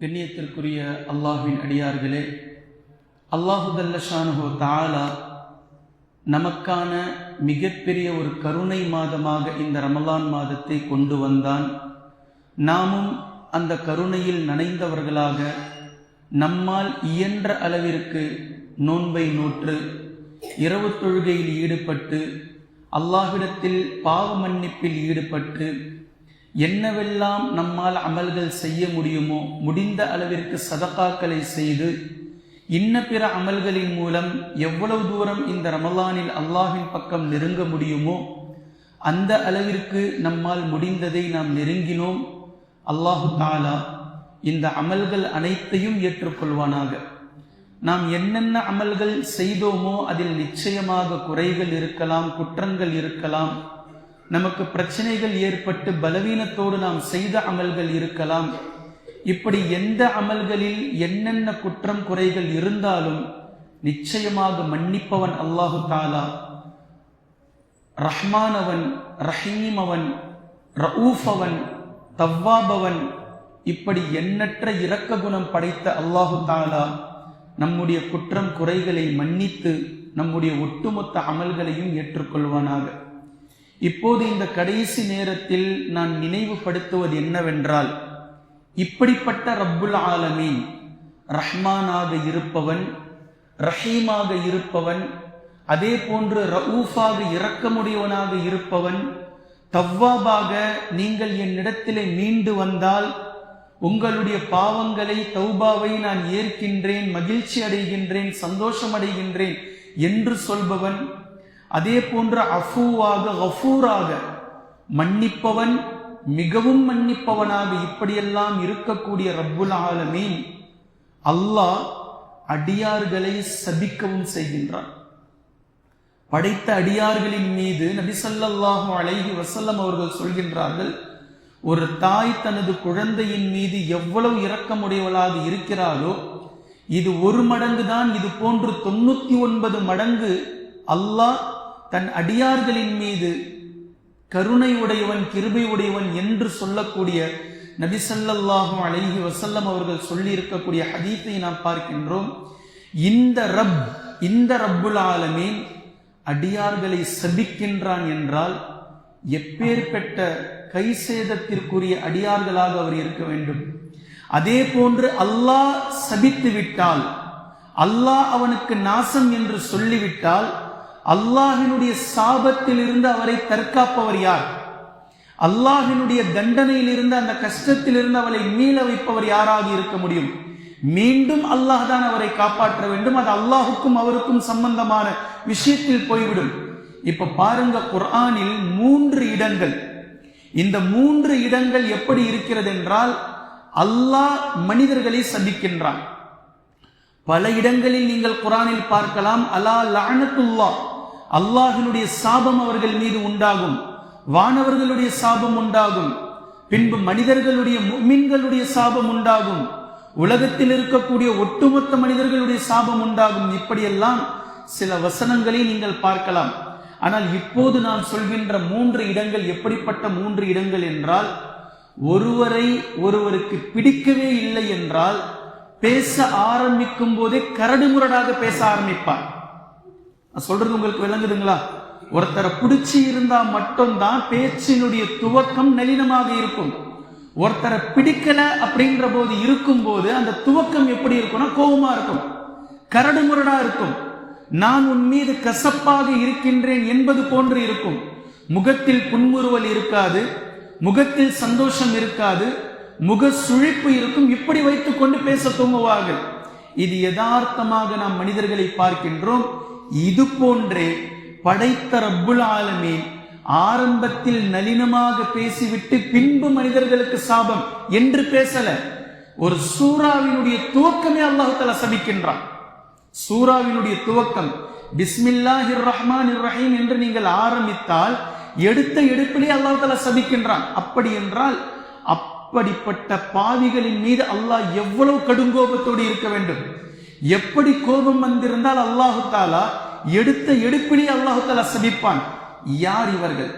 கண்ணியத்திற்குரிய அல்லாஹின் அடியார்களே அல்லாஹுதல்லஷானுஹோ தாலா நமக்கான மிகப்பெரிய ஒரு கருணை மாதமாக இந்த ரமலான் மாதத்தை கொண்டு வந்தான். நாமும் அந்த கருணையில் நனைந்தவர்களாக நம்மால் இயன்ற அளவிற்கு நோன்பை நோற்று இரவு தொழுகையில் ஈடுபட்டு அல்லாஹிடத்தில் பாவ மன்னிப்பில் ஈடுபட்டு என்னவெல்லாம் நம்மால் அமல்கள் செய்ய முடியுமோ முடிந்த அளவிற்கு சதகாக்களை செய்து இன்ன பிற அமல்களின் மூலம் எவ்வளவு தூரம் இந்த ரமலானில் அல்லாஹின் பக்கம் நெருங்க முடியுமோ அந்த அளவிற்கு நம்மால் முடிந்ததை நாம் நெருங்கினோம். அல்லாஹு தாலா இந்த அமல்கள் அனைத்தையும் ஏற்றுக்கொள்வானாக. நாம் என்னென்ன அமல்கள் செய்தோமோ அதில் நிச்சயமாக குறைகள் இருக்கலாம் குற்றங்கள் இருக்கலாம். நமக்கு பிரச்சனைகள் ஏற்பட்டு பலவீனத்தோடு நாம் செய்த அமல்கள் இருக்கலாம். இப்படி எந்த அமல்களில் என்னென்ன குற்றம் குறைகள் இருந்தாலும் நிச்சயமாக மன்னிப்பவன் அல்லாஹு தாலா. ரஹ்மானவன் ரஹீம் அவன் ரவுஃப் தவ்வாபவன் இப்படி எண்ணற்ற இரக்க குணம் படைத்த அல்லாஹு தாலா நம்முடைய குற்றம் குறைகளை மன்னித்து நம்முடைய ஒட்டுமொத்த அமல்களையும் ஏற்றுக்கொள்வானாக. இப்போது இந்த கடைசி நேரத்தில் நான் நினைவுபடுத்துவது என்னவென்றால் இப்படிப்பட்ட ரப்புல் ஆலமீன் ரஹ்மானாக இருப்பவன் ரஹீமாக இருப்பவன் அதே போன்று ரவுஃபாக இரக்கமுடையவனாக இருப்பவன் தவ்வாபாக நீங்கள் என்னிடத்திலே மீண்டு வந்தால் உங்களுடைய பாவங்களை தௌபாவை நான் ஏற்கின்றேன் மகிழ்ச்சி அடைகின்றேன் சந்தோஷம் அடைகின்றேன் என்று சொல்பவன் அதே போன்ற அஃபூவாக அஃபூராக மன்னிப்பவன் மிகவும் மன்னிப்பவனாக இப்படியெல்லாம் இருக்கக்கூடிய ரப்புல் ஆலமீன் அல்லாஹ் அடியார்களை சபிக்கவும் செய்கின்றான். படைத்த அடியார்களின் மீது நபிசல்லாஹு அழகி வசல்லம் அவர்கள் சொல்கின்றார்கள் ஒரு தாய் தனது குழந்தையின் மீது எவ்வளவு இரக்கமுடையவளாக இருக்கிறாளோ இது ஒரு மடங்கு தான் இது போன்று தொண்ணூத்தி ஒன்பது மடங்கு அல்லாஹ் தன் அடியார்களின் மீது கருணை உடையவன் கிருபை உடையவன் என்று சொல்லக்கூடிய நபிசல்லாஹும் அழகி வசல்லம் அவர்கள் சொல்லி இருக்கக்கூடிய ஹதீத்தை நாம் பார்க்கின்றோம். இந்த ரப் இந்த ரப்புல் ஆலமீன் அடியார்களை சபிக்கின்றான் என்றால் எப்பேற்பட்ட கை சேதத்திற்குரிய அடியார்களாக அவர் இருக்க வேண்டும். அதே போன்று அல்லாஹ் சபித்து விட்டால் அல்லாஹ் அவனுக்கு நாசம் என்று சொல்லிவிட்டால் அல்லாஹினுடைய சாபத்தில் இருந்து அவரை தற்காப்பவர் யார்? அல்லாஹினுடைய தண்டனையில் இருந்து அந்த கஷ்டத்தில் இருந்து அவளை மீள வைப்பவர் யாராக இருக்க முடியும்? மீண்டும் அல்லாஹ் தான் அவரை காப்பாற்ற வேண்டும். அது அல்லாஹுக்கும் அவருக்கும் சம்பந்தமான விஷயத்தில் போய்விடும். இப்ப பாருங்க குர்ஆனில் மூன்று இடங்கள். இந்த மூன்று இடங்கள் எப்படி இருக்கிறது என்றால் அல்லாஹ் மனிதர்களை சந்திக்கின்றான். பல இடங்களில் நீங்கள் குரானில் பார்க்கலாம் அலா லானத்துல்லா அல்லாஹினுடைய சாபம் அவர்கள் மீது உண்டாகும் வானவர்களுடைய சாபம் உண்டாகும் பின்பு மனிதர்களுடைய மீன்களுடைய சாபம் உண்டாகும் உலகத்தில் இருக்கக்கூடிய ஒட்டுமொத்த மனிதர்களுடைய சாபம் உண்டாகும். இப்படியெல்லாம் சில வசனங்களை நீங்கள் பார்க்கலாம். ஆனால் இப்போது நான் சொல்கின்ற மூன்று இடங்கள் எப்படிப்பட்ட மூன்று இடங்கள் என்றால் ஒருவரை ஒருவருக்கு பிடிக்கவே இல்லை என்றால் பேச ஆரம்பிக்கும் போதே கரடுமுரடாக பேச ஆரம்பிப்பார். நான் சொல்றது உங்களுக்கு விளங்குதுங்களா? ஒருத்தரை பிடிச்சி இருந்தா மட்டும்தான் பேச்சினுடைய துவக்கம் நளினமாக இருக்கும். ஒருத்தரை பிடிக்கல அப்படின்ற போது இருக்கும் போது அந்த துவக்கம் எப்படி இருக்கும்னா கோபமா இருக்கும். கரடுமுரடா இருக்கும். நான் உன் மீது கசப்பாக இருக்கின்றேன் என்பது போன்று இருக்கும். முகத்தில் புன்முறுவல் இருக்காது. முகத்தில் சந்தோஷம் இருக்காது. முக சுழிப்பு இருக்கும் இப்படி வைத்துக் கொண்டு பேச தூங்குவார்கள். இது யதார்த்தமாக நாம் மனிதர்களை பார்க்கின்றோம். இது போன்றே படைத்த ரப்புல் ஆலமே ஆரம்பத்தில் நளினமாக பேசிவிட்டு பின்பு மனிதர்களுக்கு சாபம் என்று பேசல. ஒரு சூறாவினுடைய துவக்கமே அல்லாஹால சபிக்கின்றான். சூறாவினுடைய துவக்கம் பிஸ்மில்லாஹிர் ரஹ்மான் ரஹீம் என்று நீங்கள் ஆரம்பித்தால் எடுத்த எடுப்பிலே அல்லாஹால சபிக்கின்றான். அப்படி என்றால் அப்படிப்பட்ட பாவிகளின் மீது அல்லாஹ் எவ்வளவு கடுங்கோபத்தோடு இருக்க வேண்டும்? எப்படி கோபம் வந்திருந்தால் அல்லாஹு தாலா எடுத்த எடுப்பிலே அல்லாஹு தாலா சபிப்பான்? யார் இவர்கள்?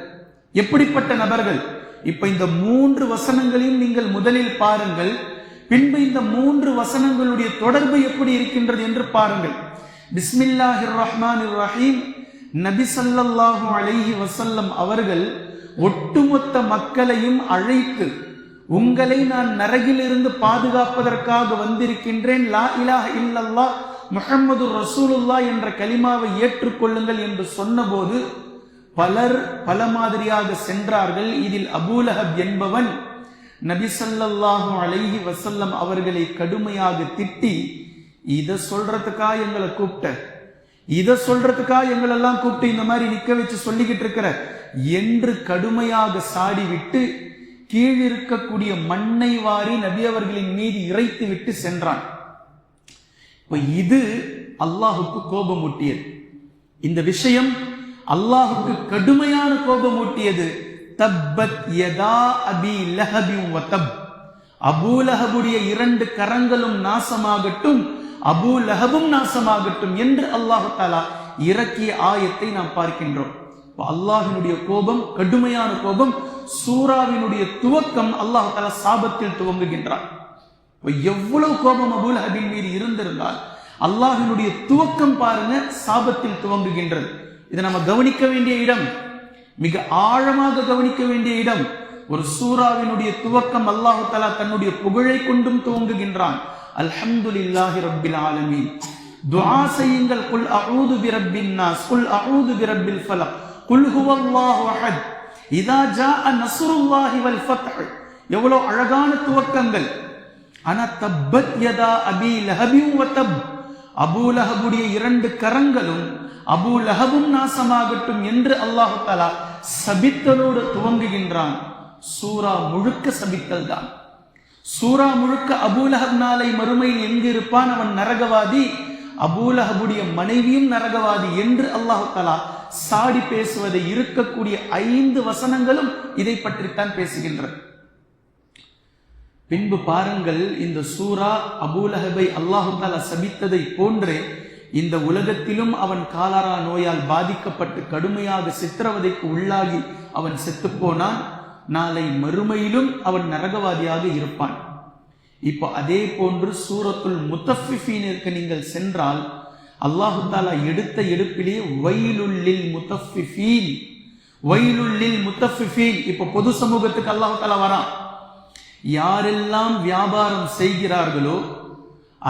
எப்படிப்பட்ட நபர்கள்? இப்ப இந்த மூன்று வசனங்களையும் நீங்கள் முதலில் பாருங்கள். பின்பு இந்த மூன்று வசனங்களுடைய தொடர்பு எப்படி இருக்கின்றது என்று பாருங்கள். பிஸ்மில்லாஹிர் ரஹ்மான் ரஹீம் நபி சல்லாஹூ அலைஹி வசல்லம் அவர்கள் ஒட்டுமொத்த மக்களையும் அழைத்து உங்களை நான் நரகிலிருந்து பாதுகாப்பதற்காக வந்திருக்கின்றேன். லா இலாஹ இல்லல்லா முஹம்மது ரசூலுல்லா என்ற கலிமாவை ஏற்றுக்கொள்ளுங்கள் என்று சொன்னபோது பலர் பல மாதிரியாக சென்றார்கள். இதில் அபூலஹப் என்பவன் நபி ஸல்லல்லாஹு அலைஹி வசல்லம் அவர்களை கடுமையாக திட்டி இதை சொல்றதுக்கா எங்களை கூப்பிட்ட? இதை சொல்றதுக்கா எங்களெல்லாம் கூப்பிட்டு இந்த மாதிரி நிக்க வச்சு சொல்லிக்கிட்டு இருக்கிற? என்று கடுமையாக சாடிவிட்டு கீழ் இருக்கக்கூடிய மண்ணை வாரி நபி அவர்களின் மீது இறைத்து விட்டு சென்றான். இப்ப இது அல்லாஹுக்கு கோபம் ஊட்டியது இந்த விஷயம் அல்லாஹுக்கு கடுமையான கோபம் ஊட்டியது தப்பத் யதா அபி லஹபி வதப். அபூ லஹபுடைய இரண்டு கரங்களும் நாசமாகட்டும் அபூ லஹபும் நாசமாகட்டும் என்று அல்லாஹு தாலா இறக்கிய ஆயத்தை நாம் பார்க்கின்றோம். அல்லாஹினுடைய கோபம் கடுமையான கோபம் சூராவினுடைய துவக்கம் அல்லாஹு தலா சாபத்தில் துவங்குகின்றான். எவ்வளவு கோபம் அபுல் ஹபின் மீது இருந்திருந்தால் அல்லாஹினுடைய துவக்கம் பாருங்க சாபத்தில் துவங்குகின்றது. இதை நம்ம கவனிக்க வேண்டிய இடம் மிக ஆழமாக கவனிக்க வேண்டிய இடம் ஒரு சூறாவினுடைய துவக்கம் அல்லாஹு தலா தன்னுடைய புகழை கொண்டும் துவங்குகின்றான். அல்ஹம்துலில்லாஹி ரப்பில் ஆலமீன். துஆ செய்யுங்கள் குல் அஊது பிரப்பின் நாஸ் குல் அஊது பிரப்பில் ஃபலக் குல் ஹுவல்லாஹு அஹத் இதா ஜாஅ நஸ்ருல்லாஹி வல் ஃபத்ஹ். அழகான துவக்கங்கள். ஆனா தப்பத் யதா அபி லஹபின் லஹபுடைய இரண்டு கரங்களும் அபூ லஹபும் நாசமாகட்டும் என்று அல்லாஹு தலா சபித்தலோடு துவங்குகின்றான். சூரா முழுக்க சபித்தல் தான். சூரா முழுக்க அபூலஹப் நாளை மறுமையில் எங்கு இருப்பான் அவன் நரகவாதி? அபூலஹபுடைய மனைவியும் நரகவாதி என்று அல்லாஹு தலா சாடி பேசுவதை இருக்கக்கூடிய ஐந்து வசனங்களும் இதை பற்றித்தான் பேசுகின்றது. பின்பு பாருங்கள் இந்த சூரா அபூலஹபை அல்லாஹு தாலா சபித்ததை போன்றே இந்த உலகத்திலும் அவன் காலாரா நோயால் பாதிக்கப்பட்டு கடுமையாக சித்திரவதைக்கு உள்ளாகி அவன் செத்துப்போனான் நாளை மறுமையிலும் அவன் நரகவாதியாக இருப்பான். இப்போ அதே போன்று சூரத்துல் முத்தஃபிஃபீனிற்கு நீங்கள் சென்றால் அல்லாஹு தாலா எடுத்த எடுப்பிலே வயலுள்ளில் முத்தஃபிஃபீன் வயலுள்ளில் முத்தஃபிஃபீன். இப்போ பொது சமூகத்துக்கு அல்லாஹு தாலா வரான் யாரெல்லாம் வியாபாரம் செய்கிறார்களோ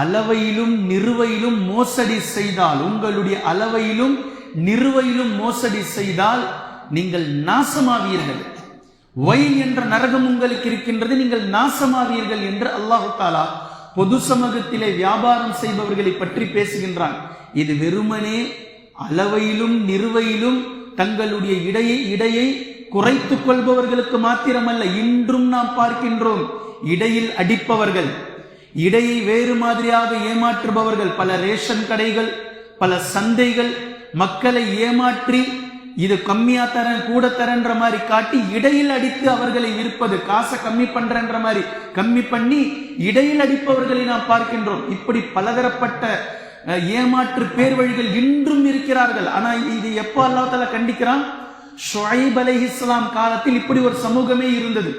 அளவையிலும் நிறுவையிலும் மோசடி செய்தால் உங்களுடைய அளவையிலும் நிறுவையிலும் மோசடி செய்தால் நீங்கள் நாசமாவீர்கள். வயல் என்ற நரகம் உங்களுக்கு இருக்கின்றது நீங்கள் நாசமாவீர்கள் என்று அல்லாஹு தாலா பொது சமூகத்திலே வியாபாரம் செய்பவர்களை பற்றி பேசுகின்றான். இது வெறுமனே அளவையிலும் நிறுவையிலும் தங்களுடைய இடையை இடையை குறைத்துக் கொள்பவர்களுக்கு மாத்திரமல்ல இன்றும் நாம் பார்க்கின்றோம். இடையில் அடிப்பவர்கள் இடையை வேறு மாதிரியாக ஏமாற்றுபவர்கள் பல ரேஷன் கடைகள் பல சந்தைகள் மக்களை ஏமாற்றி இது கம்மியா தரேன் கூட தரேன்ற மாதிரி காட்டி இடையில் அடித்து அவர்களை விற்பது காசை கம்மி பண்றன்ற மாதிரி. கம்மி பண்ணி இடையில் அடிப்பவர்களை நாம் பார்க்கின்றோம். இப்படி பலதரப்பட்ட ஏமாற்று பேர் வழிகள் இன்றும் இருக்கிறார்கள். ஆனா இது எப்போ அல்லாஹ் கண்டிக்கிறான் கண்டிக்கிறான்? அலை இஸ்லாம் காலத்தில் இப்படி ஒரு சமூகமே இருந்தது.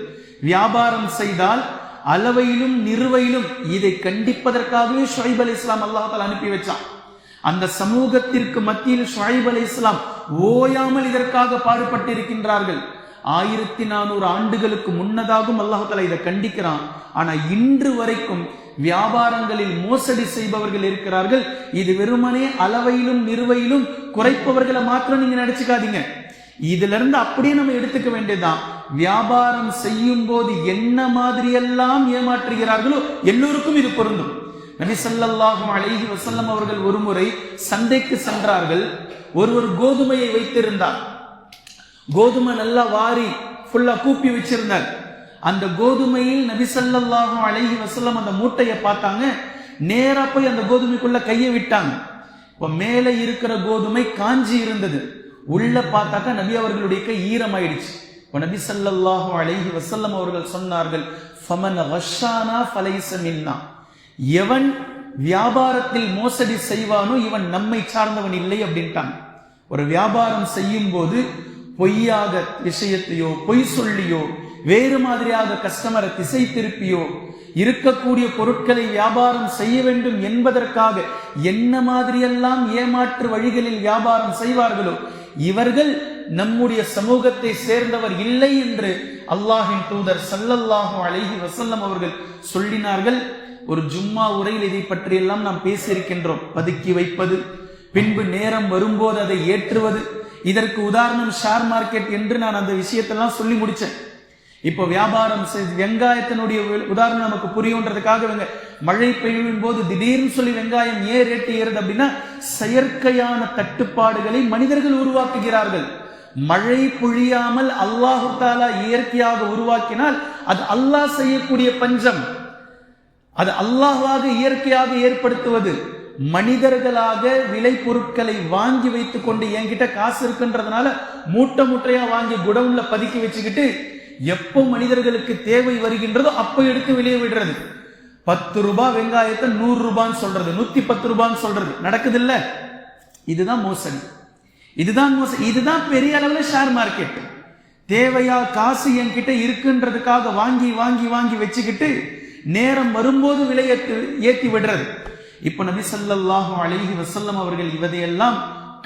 வியாபாரம் செய்தால் அளவையிலும் நிறுவையிலும் இதை கண்டிப்பதற்காகவே ஷொஹைப் அலி இஸ்லாம் அல்லாஹால அனுப்பி வச்சான். அந்த சமூகத்திற்கு மத்தியில் ஷொஹைப் அலி இஸ்லாம் ஓயாமல் இதற்காக பாடுபட்டிருக்கின்றார்கள். ஆயிரத்தி நானூறு ஆண்டுகளுக்கு முன்னதாகவும் அல்லாஹால இதை கண்டிக்கிறான். ஆனா இன்று வரைக்கும் வியாபாரங்களில் மோசடி செய்பவர்கள் இருக்கிறார்கள். இது வெறுமனே அளவையிலும் நிறுவையிலும் குறைப்பவர்களை மாத்திரம் நீங்க நினைச்சுக்காதீங்க. இதுல இருந்து அப்படியே நம்ம எடுத்துக்க வேண்டியதுதான். வியாபாரம் செய்யும் போது என்ன மாதிரியெல்லாம் ஏமாற்றுகிறார்களோ எல்லோருக்கும் இது பொருந்தும். நபி ஸல்லல்லாஹு அலைஹி வசல்லம் அவர்கள் ஒருமுறை சந்தைக்கு சென்றார்கள். ஒருவர் கோதுமையை வைத்திருந்தார். கோதுமை நல்லா வாரி ஃபுல்லா கூப்பி வச்சிருந்தார். அந்த கோதுமையில் நபி அழகி வசல்லம் அந்த மூட்டையை பார்த்தாங்க. நேரா போய் அந்த கோதுமைக்குள்ள கையை விட்டாங்க. இப்ப மேலே இருக்கிற கோதுமை காஞ்சி இருந்தது. உள்ள பார்த்தாக்கா நபி அவர்களுடைய கை ஈரமாயிடுச்சு. இப்ப நபி ஸல்லல்லாஹு அலைஹி வசல்லம் அவர்கள் சொன்னார்கள் ஃபமன் வஷானா ஃபலைஸ எவன் வியாபாரத்தில் மோசடி செய்வானோ இவன் நம்மை சார்ந்தவன் இல்லை அப்படின்ட்டான் ஒரு வியாபாரம் செய்யும் போது பொய்யாக விஷயத்தையோ பொய் சொல்லியோ வேறு மாதிரியாக கஸ்டமரை திசை திருப்பியோ இருக்கக்கூடிய பொருட்களை வியாபாரம் செய்ய வேண்டும் என்பதற்காக என்ன மாதிரியெல்லாம் ஏமாற்று வழிகளில் வியாபாரம் செய்வார்களோ இவர்கள் நம்முடைய சமூகத்தை சேர்ந்தவர் இல்லை என்று அல்லாஹின் தூதர் சல்லல்லாஹு அழகி வசல்லம் அவர்கள் சொல்லினார்கள். ஒரு ஜும்மா உரையில் இதை பற்றியெல்லாம் நாம் பேசியிருக்கின்றோம். பதுக்கி வைப்பது பின்பு நேரம் வரும்போது அதை ஏற்றுவது. இதற்கு உதாரணம் ஷேர் மார்க்கெட் என்று நான் அந்த விஷயத்தெல்லாம் சொல்லி முடிச்சேன். இப்போ வியாபாரம் வெங்காயத்தினுடைய உதாரணம் நமக்கு புரியுன்றதுக்காக இவங்க மழை பெய்யும் போது திடீர்னு சொல்லி வெங்காயம் ஏன் ரேட்டு ஏறுது அப்படின்னா செயற்கையான தட்டுப்பாடுகளை மனிதர்கள் உருவாக்குகிறார்கள். மழை பொழியாமல் அல்லாஹு தாலா இயற்கையாக உருவாக்கினால் அது அல்லாஹ் செய்யக்கூடிய பஞ்சம். அது அல்லாஹாக இயற்கையாக ஏற்படுத்துவது. மனிதர்களாக விலை பொருட்களை வாங்கி வைத்துக் கொண்டு என்கிட்ட காசு இருக்குன்றதுனால மூட்டை மூட்டையா வாங்கி குடவுன்ல பதுக்கி வச்சுக்கிட்டு எப்போ மனிதர்களுக்கு தேவை வருகின்றதோ அப்போ எடுத்து வெளியே விடுறது. பத்து ரூபாய் வெங்காயத்தை நூறு ரூபான்னு சொல்றது. நூத்தி பத்து ரூபான்னு சொல்றது. நடக்குது இல்ல இதுதான் மோசடி. இதுதான் மோசடி இதுதான் பெரிய அளவுல ஷேர் மார்க்கெட் தேவையா காசு என்கிட்ட இருக்குன்றதுக்காக வாங்கி வாங்கி வாங்கி வச்சுக்கிட்டு நேரம் வரும்போது விலையேற்று ஏற்றி விடுறது. இப்ப நபி சல்லாஹூ அழகி வசல்லம் அவர்கள் இவதையெல்லாம்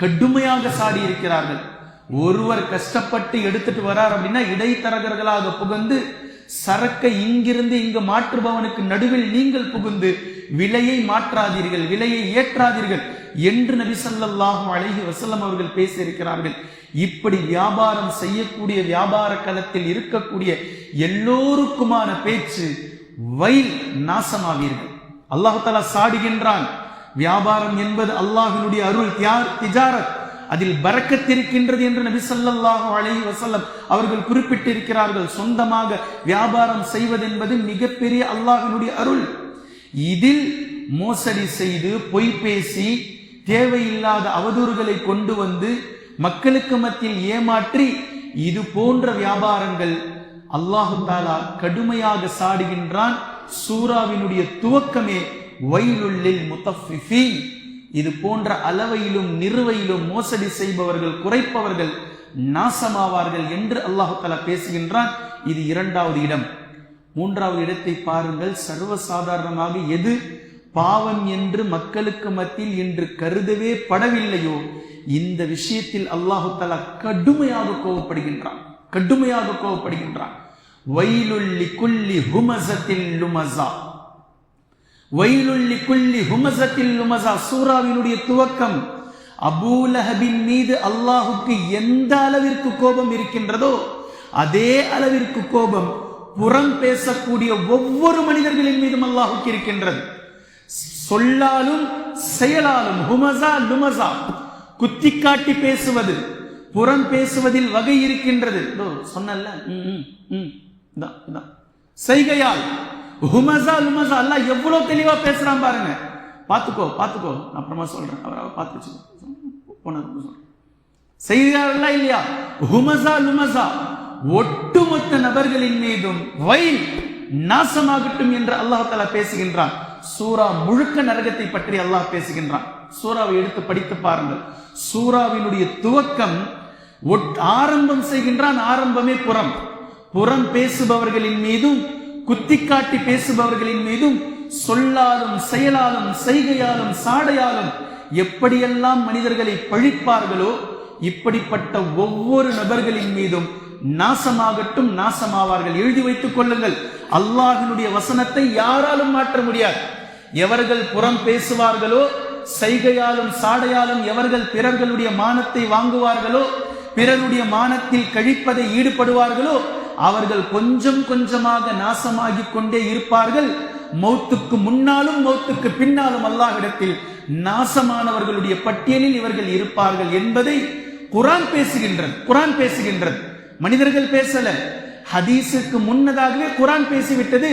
கடுமையாக சாடி இருக்கிறார்கள். ஒருவர் கஷ்டப்பட்டு எடுத்துட்டு வரார் அப்படின்னா இடைத்தரகர்களாக புகுந்து சரக்கை இங்கிருந்து இங்கு மாற்றுபவனுக்கு நடுவில் நீங்கள் புகுந்து விலையை மாற்றாதீர்கள் விலையை ஏற்றாதீர்கள் என்று நபி சல்லாஹும் அழகி வஸல்லம் அவர்கள் பேசியிருக்கிறார்கள். இப்படி வியாபாரம் செய்யக்கூடிய வியாபார களத்தில் இருக்கக்கூடிய எல்லோருக்குமான பேச்சு வயல் நாசமாவீர்கள். அல்லாஹால சாடுகின்றான். வியாபாரம் என்பது அல்லாஹினுடைய அருள் தியார் திஜாரத். அதில் பறக்கத்திருக்கின்றது என்று நபி ஸல்லல்லாஹு அலைஹி வசல்லம் அவர்கள் குறிப்பிட்டிருக்கிறார்கள். சொந்தமாக வியாபாரம் செய்வது என்பது மிகப்பெரிய அல்லாஹினுடைய அருள். இதில் மோசடி செய்து பொய் பேசி தேவையில்லாத அவதூறுகளை கொண்டு வந்து மக்களுக்கு மத்தியில் ஏமாற்றி இது போன்ற வியாபாரங்கள் அல்லாஹு தாலா கடுமையாக சாடுகின்றான். சூராவினுடைய துவக்கமே வயலுள்ளில் முத்தஃபிஃபி. இது போன்ற அளவையிலும் நிறுவையிலும் மோசடி செய்பவர்கள் குறைப்பவர்கள் நாசமாவார்கள் என்று அல்லாஹு தலா பேசுகின்றான். இது இரண்டாவது இடம். மூன்றாவது இடத்தை பாருங்கள். சர்வசாதாரணமாக எது பாவம் என்று மக்களுக்கு மத்தியில் இன்று கருதவே படவில்லையோ இந்த விஷயத்தில் அல்லாஹு தலா கடுமையாக கோவப்படுகின்றான். கடுமையாக கோவப்படுகின்றான். வைலுள்ளி குல்லி ஹுமசத்தில் லுமசா வைலுள்ளி குல்லி ஹுமசத்தில் லுமசா சூராவினுடைய துவக்கம். அபூலஹபின் மீது அல்லாஹுக்கு எந்த அளவிற்கு கோபம் இருக்கின்றதோ அதே அளவிற்கு கோபம் புறம் பேசக்கூடிய ஒவ்வொரு மனிதர்களின் மீதும் அல்லாஹுக்கு இருக்கின்றது. சொல்லாலும் செயலாலும் ஹுமசா லுமசா குத்தி காட்டி பேசுவது புறம் பேசுவதில் வகை இருக்கின்றது. சொன்னல்ல? செய்கையால். ஹுமசா லுமசா அல்லாஹ் எவ்வளவு தெளிவா பேசுறான் பாருங்க. பாத்துக்கோ பாத்துக்கோ நான் அப்புறமா சொல்றேன். அவர் பார்த்து வச்சுக்கோ. போனது சொல்றேன். செய்கிறார்களா இல்லையா? ஹுமசா லுமசா ஒட்டுமொத்த நபர்களின் மீதும் வயல் நாசமாகட்டும் என்று அல்லாஹ் தஆலா பேசுகின்றான். சூரா முழுக்க நரகத்தை பற்றி அல்லாஹ் பேசுகின்றான். சூராவை எடுத்து படித்து பாருங்கள். சூராவினுடைய துவக்கம் ஒட்- ஆரம்பம் செய்கின்றான் ஆரம்பமே புறம். புறம் பேசுபவர்களின் மீதும் குத்திக்காட்டி பேசுபவர்களின் மீதும் சொல்லாலும் செயலாலும் செய்கையாலும் சாடையாலும் எப்படியெல்லாம் மனிதர்களை பழிப்பார்களோ இப்படிப்பட்ட ஒவ்வொரு நபர்களின் மீதும் நாசமாகட்டும் நாசமாவார்கள். எழுதி வைத்துக் கொள்ளுங்கள். அல்லாஹினுடைய வசனத்தை யாராலும் மாற்ற முடியாது. எவர்கள் புறம் பேசுவார்களோ செய்கையாலும் சாடையாலும் எவர்கள் பிறர்களுடைய மானத்தை வாங்குவார்களோ பிறருடைய மானத்தில் கழிப்பதை ஈடுபடுவார்களோ அவர்கள் கொஞ்சம் கொஞ்சமாக நாசமாகிக் கொண்டே இருப்பார்கள். மௌத்துக்கு முன்னாலும் மௌத்துக்கு பின்னாலும் அல்லாஹிடத்தில் நாசமானவர்களுடைய பட்டியலில் இவர்கள் இருப்பார்கள் என்பதை குரான் பேசுகின்றது குரான் பேசுகின்றது. மனிதர்கள் பேசல. ஹதீஸுக்கு முன்னதாகவே குரான் பேசிவிட்டது.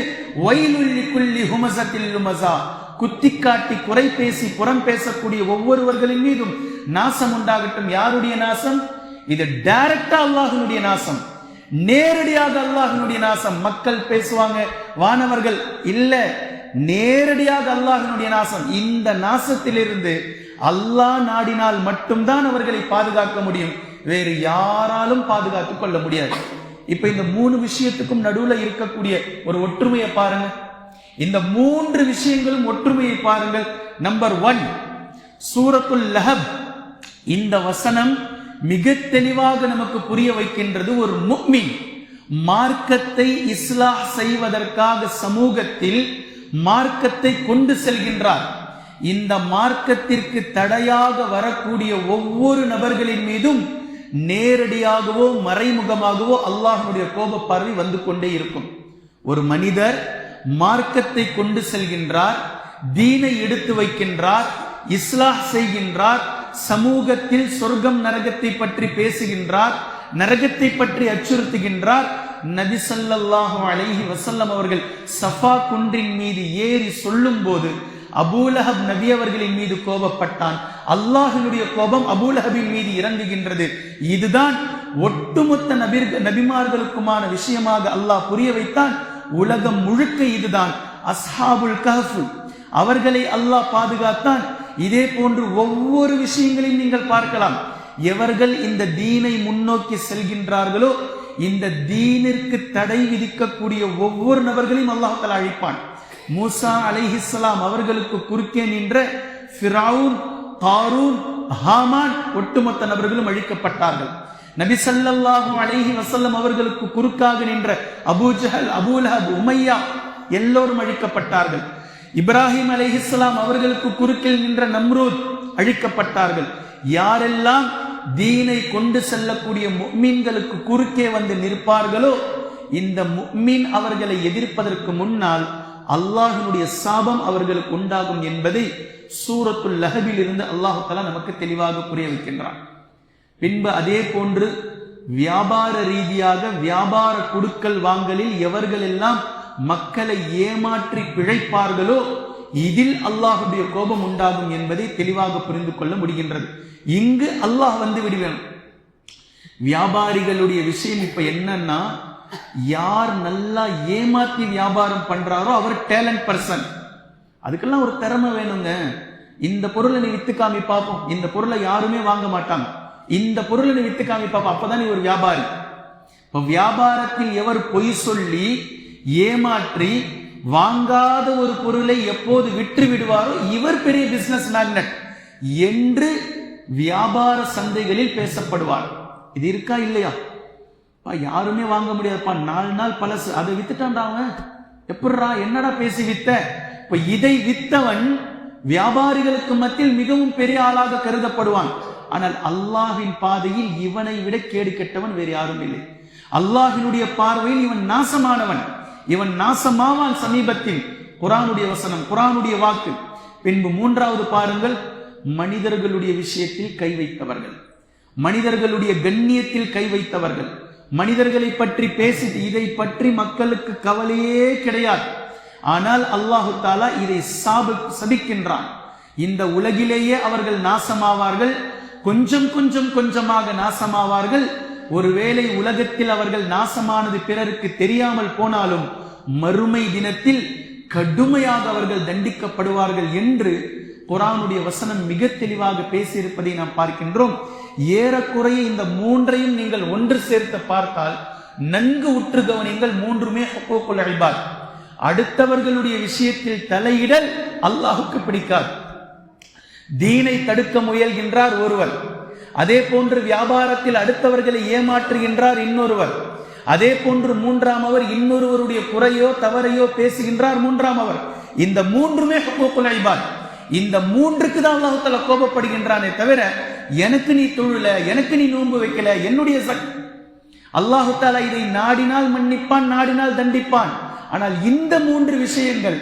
வயலுள்ளி குள்ளி ஹுமசத்தில் ஹுமசா குத்தி காட்டி குறை பேசி புறம் பேசக்கூடிய ஒவ்வொருவர்களின் மீதும் நாசம் உண்டாகட்டும். யாருடைய நாசம்? இது டைரக்டா அல்லாஹனுடைய நாசம். நேரடியாக அல்லாஹினுடைய நாசம். மக்கள் பேசுவாங்க வானவர்கள் இல்ல நேரடியாக அல்லாஹினுடைய நாசம். இந்த நாசத்திலிருந்து அல்லாஹ் நாடினால் மட்டும்தான் அவர்களை பாதுகாக்க முடியும். வேறு யாராலும் பாதுகாத்துக் கொள்ள முடியாது. இப்ப இந்த மூணு விஷயத்துக்கும் நடுவுல இருக்கக்கூடிய ஒரு ஒற்றுமையை பாருங்க. இந்த மூன்று விஷயங்களும் ஒற்றுமையை பாருங்கள். நம்பர் ஒன் சூரத்துல் லஹப். இந்த வசனம் மிக தெளிவாக நமக்கு புரிய வைக்கின்றது ஒரு முக்மின். மார்க்கத்தை இஸ்லாஹ் செய்வதற்காக சமூகத்தில் மார்க்கத்தை கொண்டு செல்கின்றார். இந்த மார்க்கத்திற்கு தடையாக வரக்கூடிய ஒவ்வொரு நபர்களின் மீதும் நேரடியாகவோ மறைமுகமாகவோ அல்லாஹனுடைய கோப பார்வை வந்து கொண்டே இருக்கும். ஒரு மனிதர் மார்க்கத்தை கொண்டு செல்கின்றார் தீனை எடுத்து வைக்கின்றார் இஸ்லாஹ் செய்கின்றார் சமூகத்தில் சொர்க்கம் நரகத்தை பற்றி பேசுகின்றார் நரகத்தை பற்றி அச்சுறுத்துகின்றார். நபி சல்லாஹு அலைஹி வசல்லம் அவர்கள் சஃபா குன்றின் மீது ஏறி சொல்லும் போது அபூலஹப் நபி அவர்களின் மீது கோபப்பட்டான். அல்லாஹினுடைய கோபம் அபூலஹபின் மீது இறங்குகின்றது. இதுதான் ஒட்டுமொத்த நபிர் நபிமார்களுக்குமான விஷயமாக அல்லாஹ் புரிய வைத்தான். உலகம் முழுக்க இதுதான். அஸ்ஹாபுல் கஹஃபு. அவர்களை அல்லாஹ் பாதுகாத்தான். இதே போன்று ஒவ்வொரு விஷயங்களையும் நீங்கள் பார்க்கலாம். எவர்கள் இந்த தீனை முன்னோக்கி செல்கின்றார்களோ இந்த தீனிற்கு தடை விதிக்கக்கூடிய ஒவ்வொரு நபர்களையும் அல்லாஹ் அழைப்பான். மூசா அலைஹிஸ்ஸலாம் அவர்களுக்கு குறுக்கே நின்ற ஃபிரவுன் காரூன் ஹாமான் ஒட்டுமொத்த நபர்களும் அழிக்கப்பட்டார்கள். நபி ஸல்லல்லாஹு அலைஹி வசல்லம் அவர்களுக்கு குறுக்காக நின்ற அபூஜஹல் அபூலஹப் உமையா எல்லோரும் அழிக்கப்பட்டார்கள். இப்ராஹிம் அலைஹிஸ்ஸலாம் அவர்களுக்கு குறுக்கில் நின்ற நம்ரூத் அழிக்கப்பட்டார்கள். யாரெல்லாம் தீனை கொண்டு செல்லக்கூடிய முக்மீன்களுக்கு குறுக்கே வந்து நிற்பார்களோ இந்த முக்மீன் அவர்களை எதிர்ப்பதற்கு முன்னால் அல்லாஹினுடைய சாபம் அவர்களுக்கு உண்டாகும் என்பதை சூரத்துல் லஹபில் இருந்து அல்லாஹு தஆலா நமக்கு தெளிவாக புரிய வைக்கின்றான். பின்பு அதே போன்று வியாபார ரீதியாக வியாபார குடுக்கல் வாங்கலில் எவர்கள் எல்லாம் மக்களை ஏமாற்றி பிழைப்பார்களோ? இதில் அல்லாஹுடைய கோபம் உண்டாகும் என்பதை தெளிவாக புரிந்து கொள்ள முடிகின்றது. இங்கு அல்லாஹ் வந்து விடுவேன். வியாபாரிகளுடைய விஷயம் இப்ப என்னன்னா யார் நல்லா ஏமாத்தி வியாபாரம் பண்றாரோ அவர் டேலண்ட் பர்சன் அதுக்கெல்லாம் ஒரு திறமை வேணுங்க. இந்த பொருளை நீ வித்து காமி பார்ப்போம் இந்த பொருளை யாருமே வாங்க மாட்டாங்க. இந்த பொருளை நீ வித்து காமி பார்ப்போம் அப்பதான் நீ ஒரு வியாபாரி. இப்ப வியாபாரத்தில் எவர் பொய் சொல்லி ஏமாற்றி வாங்காத ஒரு பொருளை எப்போது விற்று விடுவாரோ இவர் பெரிய பிசினஸ் மேக்னட் என்று வியாபார சந்தைகளில் பேசப்படுவார். இது இருக்கா இல்லையா? யாருமே வாங்க முடியாதுப்பா. நாலு நாள் பழசு. அதை வித்துட்டான்டா அவன். எப்படிரா என்னடா பேசி வித்த? இப்ப இதை வித்தவன் வியாபாரிகளுக்கு மத்தியில் மிகவும் பெரிய ஆளாக கருதப்படுவான். ஆனால் அல்லாஹின் பாதையில் இவனை விட கேடு கெட்டவன் வேறு யாரும் இல்லை. அல்லாஹினுடைய பார்வையில் இவன் நாசமானவன். இவன் நாசமாவான் சமீபத்தில். குரானுடைய வசனம் குரானுடைய வாக்கு. பின்பு மூன்றாவது பாருங்கள். மனிதர்களுடைய விஷயத்தில் கை வைத்தவர்கள். மனிதர்களுடைய கண்ணியத்தில் கை வைத்தவர்கள். மனிதர்களை பற்றி பேசி இதை பற்றி மக்களுக்கு கவலையே கிடையாது. ஆனால் அல்லாஹு தாலா இதை சாபு சபிக்கின்றான். இந்த உலகிலேயே அவர்கள் நாசமாவார்கள். கொஞ்சம் கொஞ்சம் கொஞ்சமாக நாசமாவார்கள். ஒருவேளை உலகத்தில் அவர்கள் நாசமானது பிறருக்கு தெரியாமல் போனாலும் மறுமை தினத்தில் கடுமையாக அவர்கள் தண்டிக்கப்படுவார்கள் என்று குரானுடைய வசனம் மிக தெளிவாக பேசியிருப்பதை நாம் பார்க்கின்றோம். ஏறக்குறைய இந்த மூன்றையும் நீங்கள் ஒன்று சேர்த்து பார்த்தால் நன்கு உற்று கவனிங்கள் மூன்றுமே அழிவார் அடுத்தவர்களுடைய விஷயத்தில் தலையிடல் அல்லாஹுக்கு பிடிக்காது. தீனை தடுக்க முயல்கின்றார் ஒருவர். அதே போன்று வியாபாரத்தில் அடுத்தவர்களை ஏமாற்றுகின்றார் இன்னொருவர். அதே போன்று மூன்றாம் அவர் இன்னொருவருடைய குறையோ தவறையோ பேசுகின்றார் மூன்றாம் அவர். இந்த மூன்றுமே ஹுக்கூக்குல் இபாத் இந்த மூன்றுக்கு தான் அல்லாஹ் கோபப்படுகின்றானே தவிர எனக்கு நீ தொழுல எனக்கு நீ நோன்பு வைக்கல என்னுடைய சக். அல்லாஹு தாலா இதை நாடினால் மன்னிப்பான் நாடினால் தண்டிப்பான். ஆனால் இந்த மூன்று விஷயங்கள்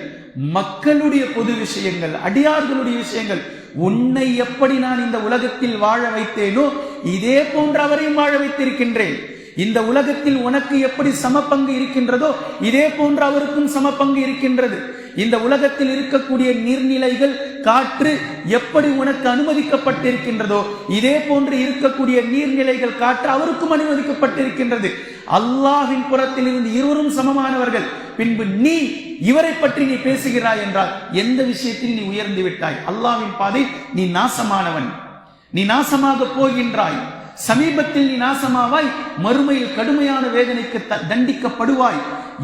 மக்களுடைய பொது விஷயங்கள் அடியார்களுடைய விஷயங்கள் உன்னை எப்படி நான் இந்த உலகத்தில் வாழ வைத்தேனோ இதே போன்று அவரையும் வாழ வைத்திருக்கின்றேன். இந்த உலகத்தில் உனக்கு எப்படி சமபங்கு இருக்கின்றதோ இதே போன்று அவருக்கும் சமபங்கு இருக்கின்றது. இந்த உலகத்தில் இருக்கக்கூடிய நீர்நிலைகள் காற்று எப்படி உனக்கு அனுமதிக்கப்பட்டிருக்கின்றதோ இதே போன்று இருக்கக்கூடிய நீர்நிலைகள் காற்று அவருக்கும் அனுமதிக்கப்பட்டிருக்கின்றது. அல்லாஹின் புறத்தில் இருந்து இருவரும் சமமானவர்கள். பின்பு நீ இவரை பற்றி நீ பேசுகிறாய் என்றால் எந்த விஷயத்தில் நீ உயர்ந்து விட்டாய்? அல்லாவின் பாதை நீ நாசமானவன். நீ நாசமாக போகின்றாய். சமீபத்தில் நீ நாசமாவாய் மறுமையில் கடுமையான வேதனைக்கு த- தண்டிக்கப்படுவாய்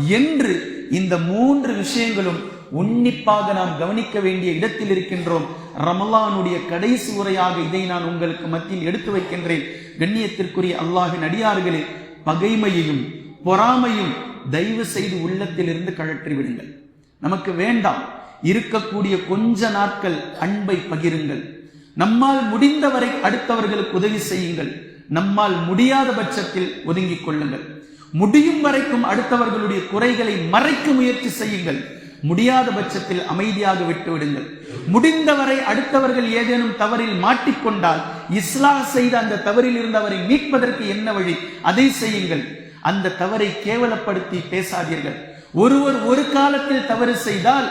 என்று இந்த மூன்று விஷயங்களும் உன்னிப்பாக நாம் கவனிக்க வேண்டிய இடத்தில் இருக்கின்றோம். ரமலானுடைய கடைசி உரையாக இதை நான் உங்களுக்கு மத்தியில் எடுத்து வைக்கின்றேன். கண்ணியத்திற்குரிய அல்லாஹின் அடியார்களே பகைமையையும் பொறாமையும் தயவு செய்து உள்ளத்திலிருந்து கழற்றி விடுங்கள். நமக்கு வேண்டாம். இருக்கக்கூடிய கொஞ்ச நாட்கள் அன்பை பகிருங்கள். நம்மால் முடிந்தவரை அடுத்தவர்களுக்கு உதவி செய்யுங்கள். நம்மால் முடியாத பட்சத்தில் ஒதுங்கிக் கொள்ளுங்கள். முடியும் வரைக்கும் அடுத்தவர்களுடைய குறைகளை மறைக்க முயற்சி செய்யுங்கள். முடியாத பட்சத்தில் அமைதியாக விட்டு விடுங்கள் முடிந்தவரை அடுத்தவர்கள் ஏதேனும் தவறில் மாட்டிக்கொண்டால் இஸ்லாம் செய்த அந்த தவறில் இருந்தவரை மீட்பதற்கு என்ன வழி? அதை செய்யுங்கள். அந்த தவறை கேவலப்படுத்தி பேசாதீர்கள். ஒருவர் ஒரு காலத்தில் தவறு செய்தால்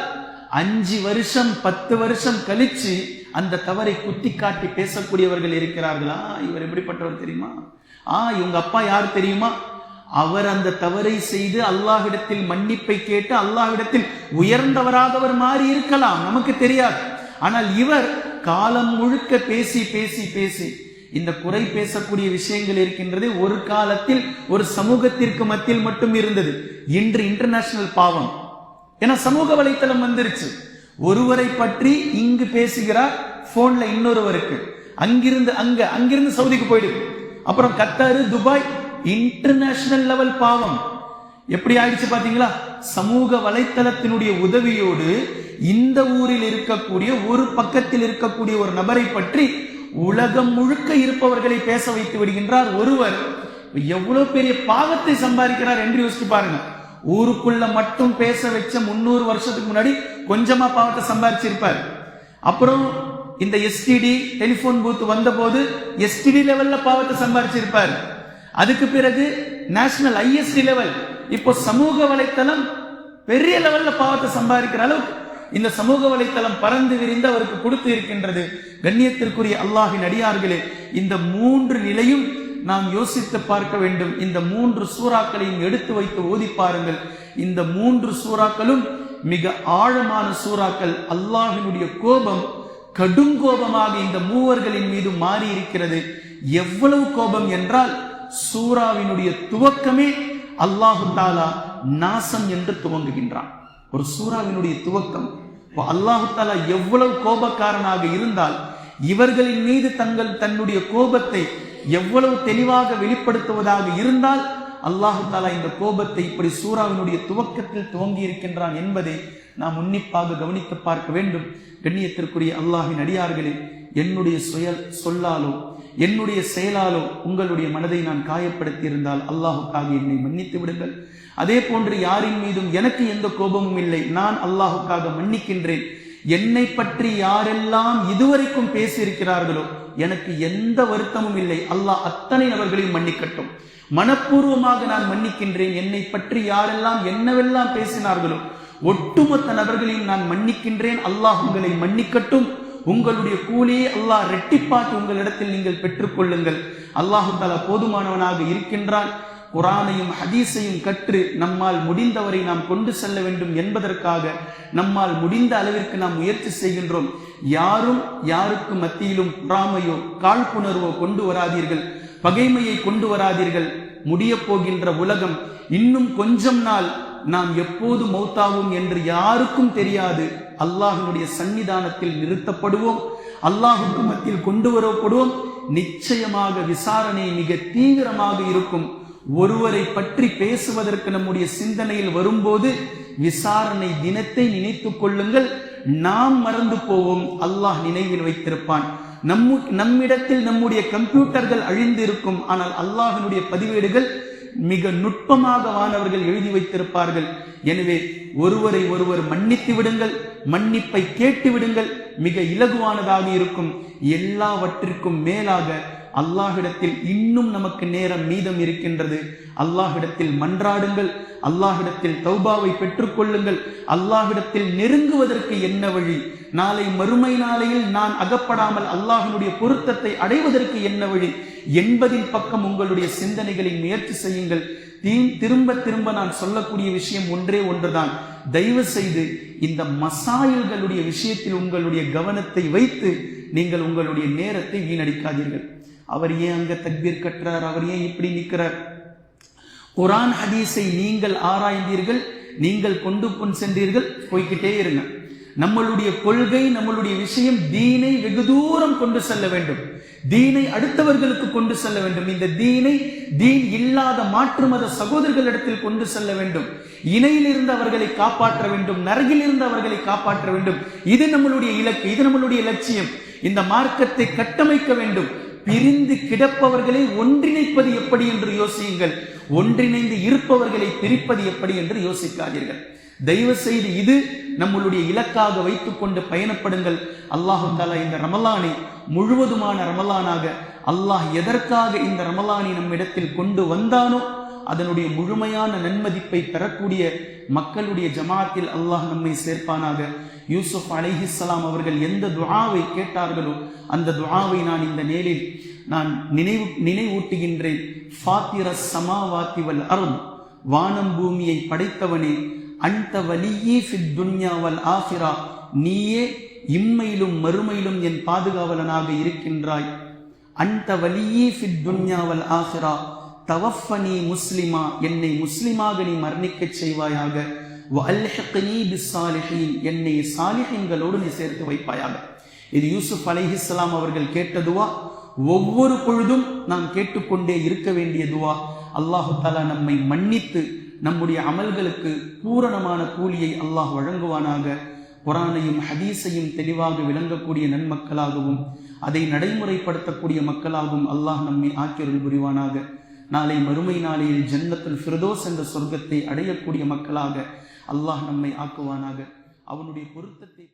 அஞ்சு வருஷம் பத்து வருஷம் கழிச்சு அந்த தவறை குத்தி காட்டி பேசக்கூடியவர்கள் இருக்கிறார்களா? இவர் எப்படிப்பட்டவர் தெரியுமா? ஆ இவங்க அப்பா யார் தெரியுமா? அவர் அந்த தவறை செய்து அல்லாஹ்விடத்தில் மன்னிப்பை கேட்டு அல்லாஹ்விடத்தில் உயர்ந்தவராதவர் மாறி இருக்கலாம். நமக்கு தெரியாது. ஆனால் இவர் காலம் முழுக்க பேசி பேசி பேசி இந்த குறை பேசக்கூடிய விஷயங்கள் இருக்கின்றது ஒரு காலத்தில் ஒரு சமூகத்திற்கு மத்தியில் மட்டும் இருந்தது. இன்று இன்டர்நேஷனல் பாவம். ஏன்னா சமூக வலைத்தளம் வந்துருச்சு. ஒருவரை பற்றி இங்கு பேசுகிறார் போன்ல இன்னொருவருக்கு. அங்கிருந்து அங்க அங்கிருந்து சவுதிக்கு போயிடுது அப்புறம் கத்தாரு துபாய் இன்டர்நேஷனல் லெவல் பாவம். எப்படி ஆயிடுச்சு பாத்தீங்களா? சமூக வலைத்தளத்தினுடைய உதவியோடு இந்த ஊரில் இருக்கக்கூடிய ஒரு பக்கத்தில் இருக்கக்கூடிய ஒரு நபரை பற்றி உலகம் முழுக்க இருப்பவர்களை பேச வைத்து விடுகின்றார் ஒருவர். எவ்வளவு பெரிய பாவத்தை சம்பாதிக்கிறார் என்று யோசிச்சு பாருங்க. ஊருக்குள்ள மட்டும் பேச வச்ச முன்னூறு வருஷத்துக்கு முன்னாடி கொஞ்சமா பாவத்தை சம்பாதிச்சிருப்பார். அப்புறம் இந்த எஸ்டிடி டெலிபோன் பூத் வந்த போது எஸ்டிடி லெவல்ல பாவத்தை சம்பாதிச்சிருப்பார். அதுக்கு பிறகு நேஷனல் ஐஎஸ்டி லெவல் இப்போ சமூக வலைத்தளம் பெரிய லெவல்ல பாவத்தை சம்பாதிக்கிற அளவுக்கு இந்த சமூக வலைத்தளம் பறந்து விரிந்து அவருக்கு கொடுத்து இருக்கின்றது. கண்ணியத்திற்குரிய அல்லாஹின் அடியார்களே இந்த மூன்று நிலையும் நாம் யோசித்து பார்க்க வேண்டும். இந்த மூன்று சூறாக்களையும் எடுத்து வைத்து ஓதி பாருங்கள். இந்த மூன்று சூறாக்களும் மிக ஆழமான சூறாக்கள். அல்லாஹினுடைய கோபம் கடும் கோபமாக இந்த மூவர்களின் மீது மாறி இருக்கிறது எவ்வளவு கோபம் என்றால் சூறாவினுடைய துவக்கமே அல்லாஹு தாலா நாசம் என்று துவங்குகின்றான். ஒரு சூறாவினுடைய துவக்கம். இப்போ அல்லாஹு தாலா எவ்வளவு கோபக்காரனாக இருந்தால் இவர்களின் மீது தங்கள் தன்னுடைய கோபத்தை எவ்வளவு தெளிவாக வெளிப்படுத்துவதாக இருந்தால் அல்லாஹு தாலா இந்த கோபத்தை இப்படி சூறாவினுடைய துவக்கத்தில் துவங்கி இருக்கின்றான் என்பதை நாம் உன்னிப்பாக கவனித்து பார்க்க வேண்டும். கண்ணியத்திற்குரிய அல்லாஹின் அடியார்களே என்னுடைய சுய சொல்லாலோ என்னுடைய செயலாலோ உங்களுடைய மனதை நான் காயப்படுத்தி இருந்தால் அல்லாஹுக்காக என்னை மன்னித்து விடுங்கள். அதே போன்று யாரின் மீதும் எனக்கு எந்த கோபமும் இல்லை. நான் அல்லாஹுக்காக மன்னிக்கின்றேன். என்னை பற்றி யாரெல்லாம் இதுவரைக்கும் பேசியிருக்கிறார்களோ எனக்கு எந்த வருத்தமும் இல்லை. அல்லாஹ் அத்தனை நபர்களையும் மன்னிக்கட்டும். மனப்பூர்வமாக நான் மன்னிக்கின்றேன். என்னை பற்றி யாரெல்லாம் என்னவெல்லாம் பேசினார்களோ ஒட்டுமொத்த நபர்களையும் நான் மன்னிக்கின்றேன். அல்லாஹ் உங்களை மன்னிக்கட்டும். உங்களுடைய கூலியை அல்லாஹ் ரெட்டிப்பாக்கி உங்களிடத்தில் நீங்கள் பெற்றுக்கொள்ளுங்கள். அல்லாஹு தாலா போதுமானவனாக இருக்கின்றான். குரானையும் ஹதீஸையும் கற்று நம்மால் முடிந்தவரை நாம் கொண்டு செல்ல வேண்டும் என்பதற்காக நம்மால் முடிந்த அளவிற்கு நாம் முயற்சி செய்கின்றோம். யாரும் யாருக்கு மத்தியிலும் பொறாமையோ காழ்ப்புணர்வோ கொண்டு வராதீர்கள். பகைமையை கொண்டு வராதீர்கள். முடிய போகின்ற உலகம் இன்னும் கொஞ்சம் நாள் நாம் எப்போது மௌத்தாவோம் என்று யாருக்கும் தெரியாது. அல்லாஹினுடைய சன்னிதானத்தில் நிறுத்தப்படுவோம். அல்லாஹுக்கு மத்தியில் கொண்டு வரப்படுவோம். நிச்சயமாக விசாரணை மிக தீவிரமாக இருக்கும். ஒருவரை பற்றி பேசுவதற்கு நம்முடைய சிந்தனையில் வரும்போது விசாரணை தினத்தை நினைத்துக் கொள்ளுங்கள். நாம் மறந்து போவோம். அல்லாஹ் நினைவில் வைத்திருப்பான். நம்மு நம்மிடத்தில் நம்முடைய கம்ப்யூட்டர்கள் அழிந்து இருக்கும் ஆனால் அல்லாஹினுடைய பதிவேடுகள் மிக நுட்பமாக வானவர்கள் எழுதி வைத்திருப்பார்கள். எனவே ஒருவரை ஒருவர் மன்னித்து விடுங்கள் மன்னிப்பை கேட்டு விடுங்கள் மிக இலகுவானதாக இருக்கும். எல்லாவற்றிற்கும் மேலாக அல்லாஹிடத்தில் இன்னும் நமக்கு நேரம் மீதம் இருக்கின்றது. அல்லாஹிடத்தில் மன்றாடுங்கள். அல்லாஹிடத்தில் தௌபாவை பெற்றுக்கொள்ளுங்கள். அல்லாஹிடத்தில் நெருங்குவதற்கு என்ன வழி? நாளை மறுமை நாளையில் நான் அகப்படாமல் அல்லாஹினுடைய பொருத்தத்தை அடைவதற்கு என்ன வழி? என்பதின் பக்கம் உங்களுடைய சிந்தனைகளை முயற்சி செய்யுங்கள். தீ திரும்ப திரும்ப நான் சொல்லக்கூடிய விஷயம் ஒன்றே ஒன்றுதான். தயவு செய்து இந்த மசாயல்களுடைய விஷயத்தில் உங்களுடைய கவனத்தை வைத்து நீங்கள் உங்களுடைய நேரத்தை வீணடிக்காதீர்கள். அவர் ஏன் அங்க தக்பீர் கட்டுறார்? அவர் ஏன் இப்படி நிற்கிறார் குரான் ஹதீஸை நீங்கள் ஆராய்ந்தீர்கள் நீங்கள் கொண்டு பொன் சென்றீர்கள் போய்கிட்டே இருங்க. நம்மளுடைய கொள்கை நம்மளுடைய விஷயம் தீனை வெகு தூரம் கொண்டு செல்ல வேண்டும். தீனை அடுத்தவர்களுக்கு கொண்டு செல்ல வேண்டும். இந்த தீனை தீன் இல்லாத மாற்று மத சகோதரர்களிடத்தில் கொண்டு செல்ல வேண்டும். இணையிலிருந்து அவர்களை காப்பாற்ற வேண்டும். நரகிலிருந்து அவர்களை காப்பாற்ற வேண்டும். இது நம்மளுடைய இலக்கு இது நம்மளுடைய லட்சியம். இந்த மார்க்கத்தை கட்டமைக்க வேண்டும். பிரிந்து கிடப்பவர்களை ஒன்றிணைப்பது எப்படி என்று யோசியுங்கள். ஒன்றிணைந்து இருப்பவர்களை பிரிப்பது எப்படி என்று யோசிக்காதீர்கள். தயவு செய்து இது நம்மளுடைய இலக்காக வைத்துக்கொண்டு பயணப்படுங்கள். அல்லாஹு தாலா இந்த ரமலானை முழுவதுமான ரமலானாக அல்லாஹ் எதற்காக இந்த ரமலானை நம்மிடத்தில் கொண்டு வந்தானோ அதனுடைய முழுமையான நன்மதிப்பை பெறக்கூடிய மக்களுடைய ஜமாத்தில் அல்லாஹ் நம்மை சேர்ப்பானாக. யூசுப் அலிஹிஸ்லாம் அவர்கள் எந்த துவாவை கேட்டார்களோ அந்த துவாவை நான் இந்த நேரில் நான் நினைவு நினைவூட்டுகின்றேன். ஃபாத்திர சமாவாத்தி வல் அருள் வானம் பூமியை படைத்தவனே அன்த வலியே ஃபித் துன்யா வல் ஆஃபிரா நீயே இம்மையிலும் மறுமையிலும் என் பாதுகாவலனாக இருக்கின்றாய். அன்த வலியே ஃபித் துன்யா வல் ஆஃபிரா தவஃபனி முஸ்லிமா என்னை முஸ்லிமாக நீ மரணிக்கச் செய்வாயாக. என்னை சாலிஹின்களோடு நீ சேர்த்து வைப்பாயாக. இது யூசுப் அலைஹிஸ்ஸலாம் அவர்கள் கேட்டதுவா ஒவ்வொரு பொழுதும் நாம் கேட்டுக்கொண்டே இருக்க வேண்டியதுவா அல்லாஹு தாலா நம்மை மன்னித்து நம்முடைய அமல்களுக்கு பூரணமான கூலியை அல்லாஹ் வழங்குவானாக. குரானையும் ஹதீஸையும் தெளிவாக விளங்கக்கூடிய நன்மக்களாகவும் அதை நடைமுறைப்படுத்தக்கூடிய மக்களாகவும் அல்லாஹ் நம்மை ஆக்கியருள் புரிவானாக. நாளை மறுமை நாளையில் ஜன்னத்தில் ஃபிரதோஸ் என்ற சொர்க்கத்தை அடையக்கூடிய மக்களாக அல்லாஹ் நம்மை ஆக்குவானாக. அவனுடைய பொருத்தத்தை